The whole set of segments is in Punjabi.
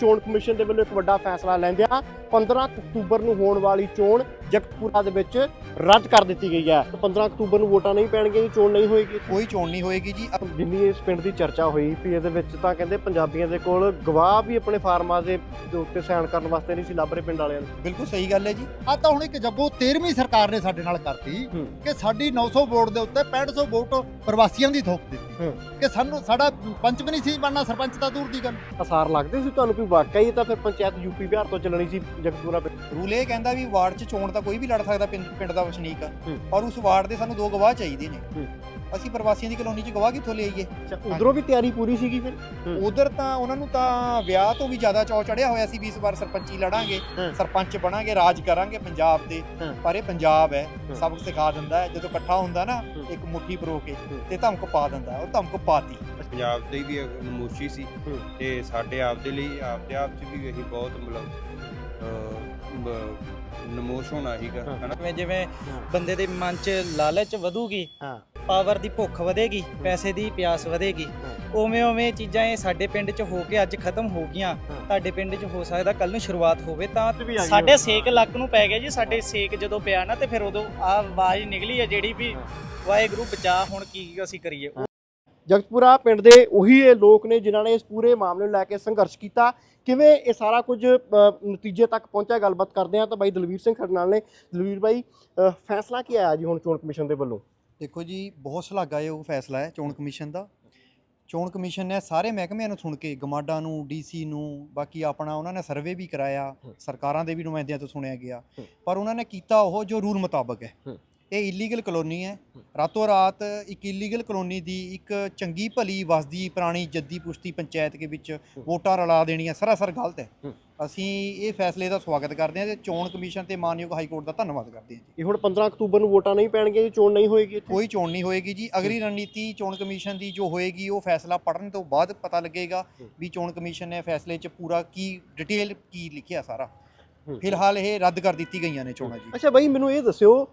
ਚੋਣ ਕਮਿਸ਼ਨ ਦੇ ਵੱਲੋਂ ਇੱਕ ਵੱਡਾ ਫੈਸਲਾ ਲੈਂਦਿਆਂ 15 ਅਕਤੂਬਰ ਨੂੰ ਹੋਣ ਵਾਲੀ ਚੋਣ ਜਗਤਪੁਰਾ ਦੇ ਵਿੱਚ ਰੱਦ ਕਰ ਦਿੱਤੀ ਗਈ ਹੈ। ਤੇ 15 ਅਕਤੂਬਰ ਨੂੰ ਵੋਟਾਂ ਨਹੀਂ ਪੈਣਗੀਆਂ ਜੀ ਚੋਣ ਨਹੀਂ ਹੋਏਗੀ। ਕੋਈ ਚੋਣ ਨਹੀਂ ਹੋਏਗੀ ਜੀ। ਜਿੰਨੀ ਇਸ ਪਿੰਡ ਦੀ ਚਰਚਾ ਹੋਈ ਵੀ ਇਹਦੇ ਵਿੱਚ ਤਾਂ ਕਹਿੰਦੇ ਪੰਜਾਬੀਆਂ ਦੇ ਕੋਲ ਗਵਾਹ ਵੀ ਆਪਣੇ ਫਾਰਮਾਂ ਦੇ ਦੇ ਉੱਤੇ ਸਾਈਨ ਕਰਨ ਵਾਸਤੇ ਨਹੀਂ ਸੀ ਲੱਭ ਰਹੇ ਪਿੰਡ ਵਾਲਿਆਂ ਨੂੰ। ਬਿਲਕੁਲ ਸਹੀ ਗੱਲ ਹੈ ਜੀ। ਆ ਤਾਂ ਹੁਣ ਇੱਕ ਜੱਗੋ 13ਵੀਂ ਸਰਕਾਰ ਨੇ ਸਾਡੇ ਨਾਲ ਕਰਤੀ। ਕਿ ਸਾਡੀ 900 ਵੋਟ ਦੇ ਉੱਤੇ 6500 ਵੋਟ ਪ੍ਰਵਾਸੀਆਂ ਦੀ ਥੋਪ ਦਿੱਤੀ। ਕਿ ਸਾਨੂੰ ਸਾਡਾ ਪੰਚ ਵੀ ਨਹੀਂ ਸੀ ਬਣਨਾ ਸਰਪੰਚ ਤਾਂ ਦੂਰ ਦੀ ਗੱਲ। ਅਸਾਰ ਲੱਗਦੇ ਸੀ ਤੁਹਾਨੂੰ ਵੀ ਵਾਕਈ ਤਾਂ ਫਿਰ ਪੰਚਾਇਤ ਯੂਪੀ ਬਿਹਾਰ ਤੋਂ ਚੱਲਣੀ ਸੀ ਜਗਤਪੁਰਾ ਪਿੰਡ ਰੂਲ ਇਹ ਕਹਿੰਦਾ ਵੀ ਵਾਰਡ 'ਚ ਚੋਣ ਤਾਂ ਕੋਈ ਵੀ ਲੜ ਸਕਦਾ ਪਿੰਡ ਪਿੰਡ ਦਾ ਵਸਨੀਕ। ਔਰ ਉਸ ਵਾਰਡ ਦੇ ਸਾਨੂੰ ਦੋ ਗਵਾਹ ਚਾਹੀਦੇ ਨੇ। ਅਸੀਂ ਪ੍ਰਵਾਸੀਆਂ ਦੀ ਕਲੋਨੀ 'ਚ ਗਵਾਹ ਕਿੱਥੋਂ ਲਿਆਈਏ ਉਧਰੋਂ ਵੀ ਤਿਆਰੀ ਪੂਰੀ ਸੀਗੀ ਫਿਰ। ਉਧਰ ਤਾਂ ਉਹਨਾਂ ਨੂੰ ਤਾਂ ਵਿਆਹ ਤੋਂ ਵੀ ਜ਼ਿਆਦਾ ਚੌ ਚੜਿਆ ਹੋਇਆ ਸੀ ਵੀ ਇਸ ਵਾਰ ਸਰਪੰਚੀ ਲੜਾਂਗੇ। ਸਰਪੰਚ ਬਣਾਂਗੇ ਰਾਜ ਕਰਾਂਗੇ ਪੰਜਾਬ ਹਾਂ। ਪਰ ਇਹ ਪੰਜਾਬ ਹੈ। ਸਬਕ ਸਿਖਾ ਦਿੰਦਾ ਹੈ ਜਦੋਂ ਇਕੱਠਾ ਹੁੰਦਾ ਨਾ। ਇੱਕ ਮੁੱਠੀ ਪਰੋ ਕੇ। ਤੇ ਧਮਕ ਪਾ ਦਿੰਦਾ। ਉਹ ਧਮਕ ਪਾਤੀ ਪੰਜਾਬ ਦੇ ਵੀ ਨਮੋਸ਼ੀ ਸੀ। ਤੇ ਸਾਡੇ ਆਪ ਦੇ ਲਈ ਆਪਦੇ ਆਪ ਚ ਵੀ ਇਹੀ ਬਹੁਤ ਮਤਲਬ ਨਮੋਸ਼ ਹੋਣਾ ਸੀਗਾ। ਹਨਾ ਜਿਵੇਂ ਜਿਵੇਂ। ਬੰਦੇ ਦੇ ਮਨ 'ਚ ਲਾਲਚ ਵਧੂਗੀ ਹਾਂ। ਪਾਵਰ ਦੀ ਭੁੱਖ ਵਧੇਗੀ ਪੈਸੇ ਦੀ ਪਿਆਸ ਵਧੇਗੀ ਉਵੇਂ ਉਵੇਂ ਚੀਜ਼ਾਂ ਇਹ ਸਾਡੇ ਪਿੰਡ 'ਚ ਹੋ ਕੇ ਅੱਜ ਖਤਮ ਹੋ ਗਈਆਂ। ਤੁਹਾਡੇ ਪਿੰਡ 'ਚ ਹੋ ਸਕਦਾ ਕੱਲ ਨੂੰ ਸ਼ੁਰੂਆਤ ਹੋਵੇ ਤਾਂ ਸਾਡੇ। ਸੇਕ ਲੱਕ ਨੂੰ ਪੈ ਗਿਆ ਜੀ ਸਾਡੇ ਸੇਕ ਜਦੋਂ ਪਿਆ ਨਾ ਤੇ ਫਿਰ ਉਦੋਂ ਆ ਆਵਾਜ਼ ਨਿਕਲੀ ਹੈ ਜਿਹੜੀ ਵੀ ਵਾਹਿਗੁਰੂ ਬਚਾ ਹੁਣ ਕੀ ਅਸੀਂ ਕਰੀਏ ਜਗਤਪੁਰਾ ਪਿੰਡ ਦੇ ਉਹੀ ਇਹ ਲੋਕ ਨੇ ਜਿਨ੍ਹਾਂ ਨੇ ਇਸ ਪੂਰੇ ਮਾਮਲੇ ਨੂੰ ਲੈ ਕੇ ਸੰਘਰਸ਼ ਕੀਤਾ। ਕਿਵੇਂ ਇਹ ਸਾਰਾ ਕੁਝ ਨਤੀਜੇ ਤੱਕ ਪਹੁੰਚਿਆ? ਗੱਲਬਾਤ ਕਰਦੇ ਆ ਤਾਂ ਬਾਈ ਦਲਵੀਰ ਸਿੰਘ ਖੜੇ ਨਾਲ ਨੇ। ਦਲਵੀਰ ਬਾਈ ਫੈਸਲਾ ਕੀ ਆਇਆ ਜੀ ਹੁਣ ਚੋਣ ਕਮਿਸ਼ਨ ਦੇ ਵੱਲੋਂ? ਦੇਖੋ ਜੀ ਬਹੁਤ ਸ਼ਲਾਘਾਯੋਗ ਫੈਸਲਾ ਹੈ ਚੋਣ ਕਮਿਸ਼ਨ ਦਾ। ਚੋਣ ਕਮਿਸ਼ਨ ਨੇ ਸਾਰੇ ਮਹਿਕਮਿਆਂ ਨੂੰ ਸੁਣ ਕੇ ਗਮਾਡਾ ਨੂੰ ਡੀਸੀ ਨੂੰ ਬਾਕੀ ਆਪਣਾ ਉਹਨਾਂ ਨੇ ਸਰਵੇ ਵੀ ਕਰਾਇਆ। ਸਰਕਾਰਾਂ ਦੇ ਵੀ ਨੁਮਾਇੰਦਿਆਂ ਤੋਂ ਸੁਣਿਆ ਗਿਆ। ਪਰ ਉਹਨਾਂ ਨੇ ਕੀਤਾ ਉਹ ਜੋ ਰੂਲ ਮੁਤਾਬਕ ਹੂੰ। ਇਹ ਇਲੀਗਲ ਕਲੋਨੀ ਹੈ। ਰਾਤੋਂ ਰਾਤ ਇੱਕ ਇਲੀਗਲ ਕਲੋਨੀ ਦੀ ਇੱਕ ਚੰਗੀ ਭਲੀ ਵਸਦੀ ਪੁਰਾਣੀ ਜੱਦੀ ਪੁਸ਼ਤੀ ਪੰਚਾਇਤ ਦੇ ਵਿੱਚ ਵੋਟਾਂ ਰਲਾ ਦੇਣੀਆਂ ਸਰਾਸਰ ਗਲਤ ਹੈ। ਅਸੀਂ ਇਹ ਫੈਸਲੇ ਦਾ ਸਵਾਗਤ ਕਰਦੇ ਹਾਂ ਤੇ ਚੋਣ ਕਮਿਸ਼ਨ ਤੇ ਮਾਨਯੋਗ ਹਾਈ ਕੋਰਟ ਦਾ ਧੰਨਵਾਦ ਕਰਦੇ ਹਾਂ ਜੀ ਇਹ ਹੁਣ 15 ਅਕਤੂਬਰ ਨੂੰ ਵੋਟਾਂ ਨਹੀਂ ਪੈਣਗੀਆਂ ਜੀ ਚੋਣ ਨਹੀਂ ਹੋਏਗੀ ਇੱਥੇ ਕੋਈ ਚੋਣ ਨਹੀਂ ਹੋਏਗੀ ਜੀ ਅਗਲੀ ਰਣਨੀਤੀ ਚੋਣ ਕਮਿਸ਼ਨ ਦੀ ਜੋ ਹੋਏਗੀ ਉਹ ਫੈਸਲਾ ਪੜਨ ਤੋਂ ਬਾਅਦ ਪਤਾ ਲੱਗੇਗਾ। ਵੀ ਚੋਣ ਕਮਿਸ਼ਨ ਨੇ ਫੈਸਲੇ 'ਚ ਪੂਰਾ ਕੀ ਡਿਟੇਲ ਕੀ ਲਿਖਿਆ ਸਾਰਾ। ਫਿਲਹਾਲ ਇਹ ਰੱਦ ਕਰ ਦਿੱਤੀ ਗਈਆਂ ਨੇ ਚੋਣਾਂ ਜੀ ਅੱਛਾ ਬਾਈ ਮੈਨੂੰ ਇਹ ਦੱਸਿਓ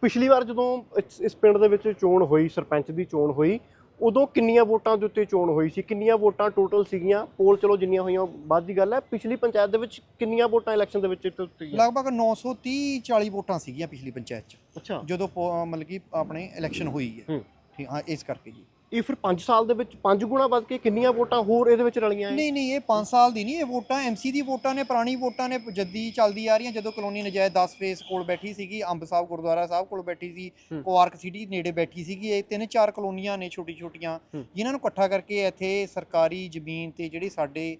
ਪਿਛਲੀ ਵਾਰ ਜਦੋਂ ਇਸ- ਇਸ ਪਿੰਡ ਦੇ ਵਿੱਚ ਚੋਣ ਹੋਈ ਸਰਪੰਚ ਦੀ ਚੋਣ ਹੋਈ ਉਦੋਂ ਕਿੰਨੀਆਂ ਵੋਟਾਂ ਦੇ ਉੱਤੇ ਚੋਣ ਹੋਈ ਸੀ? ਕਿੰਨੀਆਂ ਵੋਟਾਂ ਟੋਟਲ ਸੀਗੀਆਂ? ਪੋਲ ਚਲੋ ਜਿੰਨੀਆਂ ਹੋਈਆਂ ਉਹ ਬਾਅਦ ਦੀ ਗੱਲ ਹੈ ਪਿਛਲੀ ਪੰਚਾਇਤ ਦੇ ਵਿੱਚ ਕਿੰਨੀਆਂ ਵੋਟਾਂ ਇਲੈਕਸ਼ਨ ਦੇ ਵਿੱਚ ਇੱਥੇ ਉੱਤੇ ਗਈਆਂ? ਲਗਭਗ 930 40 ਵੋਟਾਂ ਸੀਗੀਆਂ ਪਿਛਲੀ ਪੰਚਾਇਤ 'ਚ। ਅੱਛਾ। ਜਦੋਂ ਪੋ- ਮਤਲਬ ਕਿ ਆਪਣੇ ਇਲੈਕਸ਼ਨ ਹੋਈ ਹੈ। ਹੂੰ। ਠੀਕ ਹਾਂ ਇਸ ਕਰਕੇ ਜੀ। ਇਹ ਫਿਰ 5 ਸਾਲ ਦੇ ਵਿੱਚ 5 ਗੁਣਾ ਵੱਧ ਕੇ ਕਿੰਨੀਆਂ ਵੋਟਾਂ ਹੋਰ ਇਹਦੇ ਵਿੱਚ ਰਲੀਆਂ ਨਹੀਂ ਨਹੀਂ ਇਹ 5 ਸਾਲ ਦੀ ਨਹੀਂ ਇਹ ਵੋਟਾਂ ਐਮਸੀ ਦੀ ਵੋਟਾਂ ਨੇ ਪੁਰਾਣੀ ਵੋਟਾਂ ਨੇ ਜੱਦੀ ਚੱਲਦੀ ਆ ਰਹੀਆਂ ਜਦੋਂ ਕਲੋਨੀ ਨਜਾਇਜ਼ 10 ਫੇਸ ਕੋਲ ਬੈਠੀ ਸੀਗੀ ਅੰਬ ਸਾਹਿਬ ਗੁਰਦੁਆਰਾ ਸਾਹਿਬ ਕੋਲ ਬੈਠੀ ਸੀ। ਕੁਆਰਕ ਸਿਟੀ ਨੇੜੇ ਬੈਠੀ ਸੀਗੀ ਇਹ ਤਿੰਨ ਚਾਰ ਕਲੋਨੀਆਂ ਨੇ ਛੋਟੀ ਛੋਟੀਆਂ ਹੂੰ। ਜਿਨ੍ਹਾਂ ਨੂੰ ਇਕੱਠਾ ਕਰਕੇ ਇੱਥੇ ਸਰਕਾਰੀ ਜ਼ਮੀਨ ਤੇ ਜਿਹੜੀ ਸਾਡੇ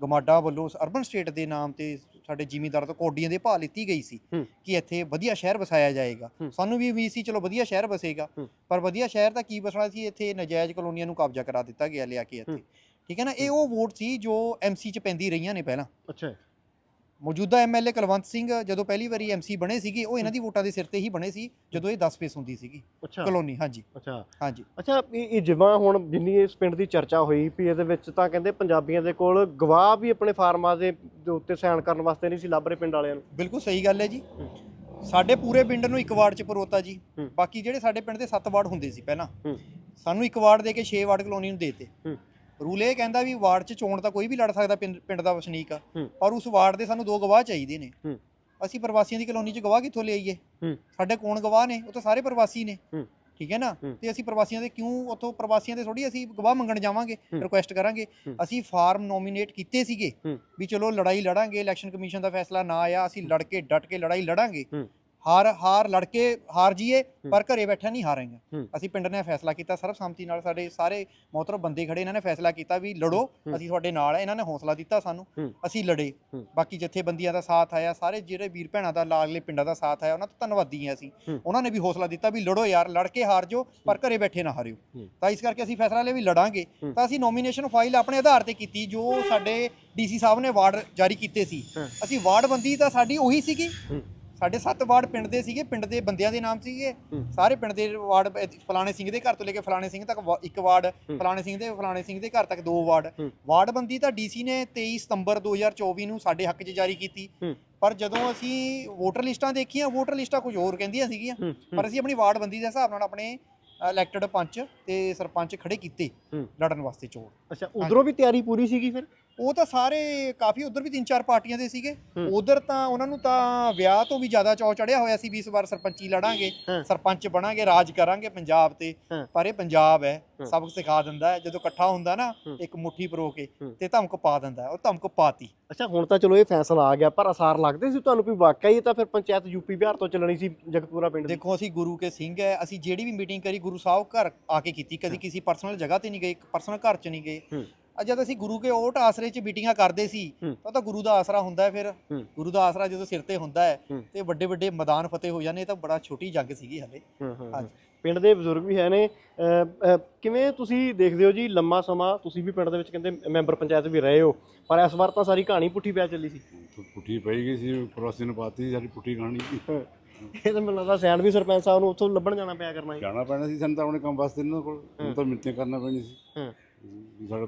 ਗਮਾਡਾ ਵੱਲੋਂ ਅਰਬਨ ਸਟੇਟ ਦੇ ਨਾਮ ਤੇ ਸਾਡੇ ਜ਼ਿਮੀਂਦਾਰ ਤੋਂ ਕੋਡੀਆਂ ਦੇ ਭਾਅ ਲਿੱਤੀ ਗਈ ਸੀ। ਕਿ ਇੱਥੇ ਵਧੀਆ ਸ਼ਹਿਰ ਵਸਾਇਆ ਜਾਏਗਾ। ਸਾਨੂੰ ਵੀ ਉਮੀਦ ਸੀ ਚਲੋ ਵਧੀਆ ਸ਼ਹਿਰ ਵਸੇਗਾ। ਪਰ ਵਧੀਆ ਸ਼ਹਿਰ ਤਾਂ ਕੀ ਵਸਣਾ ਸੀ ਇੱਥੇ ਨਜਾਇਜ਼ ਕਲੋਨੀਆਂ ਨੂੰ ਕਬਜ਼ਾ ਕਰਾ ਦਿੱਤਾ ਗਿਆ ਲਿਆ ਕੇ ਇੱਥੇ। ਠੀਕ ਹੈ ਨਾ ਇਹ ਉਹ ਵੋਟ ਸੀ ਜੋ ਐਮਸੀ ਚ ਪੈਂਦੀ ਰਹੀਆਂ ਨੇ ਪਹਿਲਾਂ ਅੱਛਾ ਮੌਜੂਦਾ ਐਮਐਲਏ ਕੁਲਵੰਤ ਸਿੰਘ ਜਦੋਂ ਪਹਿਲੀ ਵਾਰੀ ਐਮਸੀ ਬਣੇ ਸੀਗੇ ਉਹ ਇਹਨਾਂ ਦੀ ਵੋਟਾਂ ਦੇ ਸਿਰ ਤੇ ਹੀ ਬਣੇ ਸੀ ਜਦੋਂ ਇਹ 10 ਫੇਸ ਹੁੰਦੀ ਸੀਗੀ। ਅੱਛਾ। ਕਲੋਨੀ ਹਾਂਜੀ। ਅੱਛਾ। ਹਾਂਜੀ। ਅੱਛਾ ਇਹ ਇਹ ਜਿਵੇਂ ਹੁਣ ਜਿੰਨੀ ਇਸ ਪਿੰਡ ਦੀ ਚਰਚਾ ਹੋਈ ਵੀ ਇਹਦੇ ਵਿੱਚ ਤਾਂ ਕਹਿੰਦੇ ਪੰਜਾਬੀਆਂ ਦੇ ਕੋਲ ਗਵਾਹ ਵੀ ਆਪਣੇ ਫਾਰਮਾਂ ਦੇ ਦੇ ਉੱਤੇ ਸਾਈਨ ਕਰਨ ਵਾਸਤੇ ਨਹੀਂ ਸੀ ਲੱਭ ਰਹੇ ਪਿੰਡ ਵਾਲਿਆਂ ਨੂੰ। ਬਿਲਕੁਲ ਸਹੀ ਗੱਲ ਹੈ ਜੀ। ਸਾਡੇ ਪੂਰੇ ਪਿੰਡ ਨੂੰ ਇੱਕ ਵਾਰਡ ਚ ਪਰੋਤਾ ਜੀ। ਬਾਕੀ ਜਿਹੜੇ ਸਾਡੇ ਪਿੰਡ ਦੇ 7 ਵਾਰਡ ਹੁੰਦੇ ਸੀ ਪਹਿਲਾਂ। ਸਾਨੂੰ ਇੱਕ ਵਾਰਡ ਦੇ ਕੇ 6 ਵਾਰਡ ਕਲੋਨੀ ਨੂੰ ਦੇਤੇ। ਹੂੰ। ਰੂਲ ਇਹ ਕਹਿੰਦਾ ਵੀ ਵਾਰਡ ਚ ਚੋਣ ਤਾਂ ਕੋਈ ਵੀ ਲੜ ਸਕਦਾ ਪਿੰਡ ਪਿੰਡ ਦਾ ਵਸਨੀਕ ਆ ਹੂੰ। ਔਰ ਉਸ ਵਾਰਡ ਦੇ ਸਾਨੂੰ ਦੋ ਗਵਾਹ ਚਾਹੀਦੇ ਨੇ ਹੂੰ। ਅਸੀਂ ਪ੍ਰਵਾਸੀਆਂ ਦੀ ਕਲੋਨੀ ਚ ਗਵਾਹ ਕਿੱਥੋਂ ਲਿਆਈਏ ਹੂੰ। ਸਾਡੇ ਕੋਣ ਗਵਾਹ ਨੇ ਉਹ ਤਾਂ ਸਾਰੇ ਪ੍ਰਵਾਸੀ ਨੇ ਹੂੰ। ਠੀਕ ਹੈ ਨਾ ਹੂੰ। ਤੇ ਅਸੀਂ ਪ੍ਰਵਾਸੀਆਂ ਦੇ ਕਿਉਂ ਉੱਥੋਂ ਪ੍ਰਵਾਸੀਆਂ ਦੇ ਥੋੜੀ ਅਸੀਂ ਗਵਾਹ ਮੰਗਣ ਜਾਵਾਂਗੇ ਹੂੰ। ਰਿਕੁਐਸਟ ਕਰਾਂਗੇ ਹੂੰ। ਅਸੀਂ ਫਾਰਮ ਨੋਮੀਨੇਟ ਕੀਤੇ ਸੀਗੇ ਹੂੰ। ਵੀ ਚਲੋ ਲੜਾਈ ਲੜਾਂਗੇ ਇਲੈਕਸ਼ਨ ਕਮਿਸ਼ਨ ਦਾ ਫੈਸਲਾ ਨਾ ਆਇਆ ਅਸੀਂ ਲੜ ਕੇ ਡਟ ਕੇ ਲੜਾਈ ਲੜਾਂਗੇ ਹੂੰ। ਹਾਰ ਹਾਰ ਲੜ ਕੇ ਹਾਰ ਜੀਏ। ਪਰ ਘਰੇ ਬੈਠਾ ਨਹੀਂ ਹਾਰਾਂਗੇ। ਅਸੀਂ ਪਿੰਡ ਨੇ ਫੈਸਲਾ ਕੀਤਾ ਸਰਬਸੰਮਤੀ ਨਾਲ ਸਾਡੇ ਸਾਰੇ ਮੋਹਤਰਮ ਬੰਦੇ ਖੜੇ ਇਹਨਾਂ ਨੇ ਫੈਸਲਾ ਕੀਤਾ ਵੀ ਲੜੋ। ਅਸੀਂ ਤੁਹਾਡੇ ਨਾਲ ਹੈ ਇਹਨਾਂ ਨੇ ਹੌਸਲਾ ਦਿੱਤਾ ਸਾਨੂੰ। ਅਸੀਂ ਲੜੇ। ਬਾਕੀ ਜਥੇਬੰਦੀਆਂ ਦਾ ਸਾਥ ਆਇਆ ਸਾਰੇ ਜਿਹੜੇ ਵੀਰ ਭੈਣਾਂ ਦਾ ਲਾਗਲੇ ਪਿੰਡਾਂ ਦਾ ਸਾਥ ਆਇਆ ਉਹਨਾਂ ਤੋਂ ਧੰਨਵਾਦੀ ਹਾਂ ਅਸੀਂ। ਉਹਨਾਂ ਨੇ ਵੀ ਹੌਸਲਾ ਦਿੱਤਾ ਵੀ ਲੜੋ ਯਾਰ ਲੜ ਕੇ ਹਾਰ ਜਾਓ ਪਰ ਘਰੇ ਬੈਠੇ ਨਾ ਹਾਰਿਓ। ਤਾਂ ਇਸ ਕਰਕੇ ਅਸੀਂ ਫੈਸਲਾ ਲਿਆ ਵੀ ਲੜਾਂਗੇ। ਤਾਂ ਅਸੀਂ ਨੋਮੀਨੇਸ਼ਨ ਫਾਈਲ ਆਪਣੇ ਆਧਾਰ ਤੇ ਕੀਤੀ ਜੋ ਸਾਡੇ ਡੀਸੀ ਸਾਹਿਬ ਨੇ ਵਾਰਡ ਜਾਰੀ ਕੀਤੇ ਸੀ। ਅਸੀਂ ਵਾਰਡ ਬੰਦੀ ਤਾਂ ਸਾਡੀ ਉਹੀ ਸੀਗੀ। ਸਾਡੇ 7 ਵਾਰਡ ਪਿੰਡ ਦੇ ਸੀਗੇ ਪਿੰਡ ਦੇ ਬੰਦਿਆਂ ਦੇ ਨਾਮ ਸੀਗੇ। ਸਾਰੇ ਪਿੰਡ ਦੇ ਵਾਰਡ ਫਲਾਣੇ ਸਿੰਘ ਦੇ ਘਰ ਤੋਂ ਲੈ ਕੇ ਫਲਾਣੇ ਸਿੰਘ ਤੱਕ ਇੱਕ ਵਾਰਡ। ਫਲਾਣੇ ਸਿੰਘ ਦੇ ਫਲਾਣੇ ਸਿੰਘ ਦੇ ਘਰ ਤੱਕ ਦੋ ਵਾਰਡ। ਵਾਰਡ ਬੰਦੀ ਤਾਂ ਡੀਸੀ ਨੇ 23 ਸਤੰਬਰ 2024 ਨੂੰ ਸਾਡੇ ਹੱਕ 'ਚ ਜਾਰੀ ਕੀਤੀ। ਪਰ ਜਦੋਂ ਅਸੀਂ ਵੋਟਰ ਲਿਸਟਾਂ ਦੇਖੀਆਂ ਵੋਟਰ ਲਿਸਟਾਂ ਕੁਝ ਹੋਰ ਕਹਿੰਦੀਆਂ ਸੀਗੀਆਂ ਪਰ ਅਸੀਂ ਆਪਣੀ ਵਾਰਡ ਬੰਦੀ ਦੇ ਹਿਸਾਬ ਨਾਲ ਆਪਣੇ ਇਲੈਕਟਡ ਪੰਚ ਤੇ ਸਰਪੰਚ ਖੜੇ ਕੀਤੇ। ਲੜਨ ਵਾਸਤੇ ਚੋਣ ਅੱਛਾ ਉਧਰੋਂ ਵੀ ਤਿਆਰੀ ਪੂਰੀ ਸੀਗੀ ਫਿਰ ਉਹ ਤਾਂ ਸਾਰੇ ਕਾਫੀ ਉਧਰ ਵੀ ਤਿੰਨ ਚਾਰ ਪਾਰਟੀਆਂ ਦੇ ਸੀਗੇ। ਉਧਰ ਤਾਂ ਉਹਨਾਂ ਨੂੰ ਤਾਂ ਵਿਆਹ ਤੋਂ ਵੀ ਜ਼ਿਆਦਾ ਚੌ ਚੜਿਆ ਹੋਇਆ ਸੀ ਵੀ ਇਸ ਵਾਰ ਸਰਪੰਚੀ ਲੜਾਂਗੇ। ਸਰਪੰਚ ਬਣਾਂਗੇ ਰਾਜ ਕਰਾਂਗੇ ਪੰਜਾਬ ਤੇ। ਪਰ ਇਹ ਪੰਜਾਬ ਹੈ। ਸਬਕ ਸਿਖਾ ਦਿੰਦਾ ਹੈ ਜਦੋਂ ਇਕੱਠਾ ਹੁੰਦਾ ਨਾ। ਇੱਕ ਮੁੱਠੀ ਪਰੋ ਕੇ। ਤੇ ਧਮਕ ਪਾ ਦਿੰਦਾ। ਉਹ ਧਮਕ ਪਾਤੀ ਅੱਛਾ ਹੁਣ ਤਾਂ ਚਲੋ ਇਹ ਫੈਸਲਾ ਆ ਗਿਆ ਪਰ ਅਸਾਰ ਲੱਗਦੇ ਸੀ ਤੁਹਾਨੂੰ ਵੀ ਵਾਕਿਆ ਹੀ ਤਾਂ ਫਿਰ ਪੰਚਾਇਤ ਯੂਪੀ ਬਿਹਾਰ ਤੋਂ ਚੱਲਣੀ ਸੀ ਜਗਤਪੁਰਾ ਪਿੰਡ ਦੇਖੋ ਅਸੀਂ ਗੁਰੂ ਕੇ ਸਿੰਘ ਹੈ ਅਸੀਂ ਜਿਹੜੀ ਵੀ ਮੀਟਿੰਗ ਕਰੀ ਗੁਰੂ ਸਾਹਿਬ ਘਰ ਆ ਕੇ ਕੀਤੀ ਕਦੀ ਕਿਸੇ ਪਰਸਨਲ ਜਗ੍ਹਾ ਤੇ ਨਹੀਂ ਗਏ ਪਰਸਨਲ ਘਰ 'ਚ ਨਹੀਂ ਗਏ ਜਦ ਅਸੀਂ ਗੁਰੂ ਕੇ ਓਟ ਆਸਰੇ 'ਚ ਮੀਟਿੰਗਾਂ ਕਰਦੇ ਸੀ ਤਾਂ ਤਾਂ ਗੁਰੂ ਦਾ ਆਸਰਾ ਹੁੰਦਾ ਹੈ ਫਿਰ। ਗੁਰੂ ਦਾ ਆਸਰਾ ਜਦੋਂ ਸਿਰ ਤੇ ਹੁੰਦਾ ਹੈ ਤੇ ਵੱਡੇ ਵੱਡੇ ਮੈਦਾਨ ਫਤਿਹ ਹੋ ਜਾਂਦੇ ਤਾਂ ਬੜਾ ਛੋਟੀ ਜੰਗ ਸੀਗੀ ਹਲੇ। ਪਿੰਡ ਦੇ ਬਜ਼ੁਰਗ ਵੀ ਹੈ ਨੇ। ਕਿਵੇਂ ਤੁਸੀਂ ਦੇਖਦੇ ਹੋ ਜੀ ਲੰਮਾ ਸਮਾਂ? ਤੁਸੀਂ ਵੀ ਪਿੰਡ ਦੇ ਵਿੱਚ ਕਹਿੰਦੇ ਮੈਂਬਰ ਪੰਚਾਇਤ ਵੀ ਰਹੇ ਹੋ ਪਰ ਇਸ ਵਾਰ ਤਾਂ ਸਾਰੀ ਕਹਾਣੀ ਪੁੱਠੀ ਪੈ ਚੱਲੀ ਸੀ। ਪੁੱਠੀ ਪਈ ਗਈ ਸੀ ਪ੍ਰੋਸੈਸ ਨੇ ਪਾਤੀ ਸਾਡੀ ਪੁੱਠੀ ਕਹਾਣੀ। ਇਹ ਤਾਂ ਮੈਨੂੰ ਲੱਗਦਾ ਸੈਂਡ ਵੀ ਸਰਪੰਚ ਸਾਹਿਬ ਨੂੰ ਉੱਥੋਂ ਲੱਭਣ ਜਾਣਾ ਪਿਆ ਕਰਨਾ ਜਾਣਾ ਪੈਣਾ ਸੀ ਸਾਨੂੰ ਤਾਂ ਆਪਣੇ ਕੰਮ ਵਾਸਤੇ ਇਹਨਾਂ ਕੋਲ ਤਾਂ ਮਿੰਟੇ ਕਰਨਾ ਪੈਣੀ ਸੀ। ਵੀ ਸਾਡਾ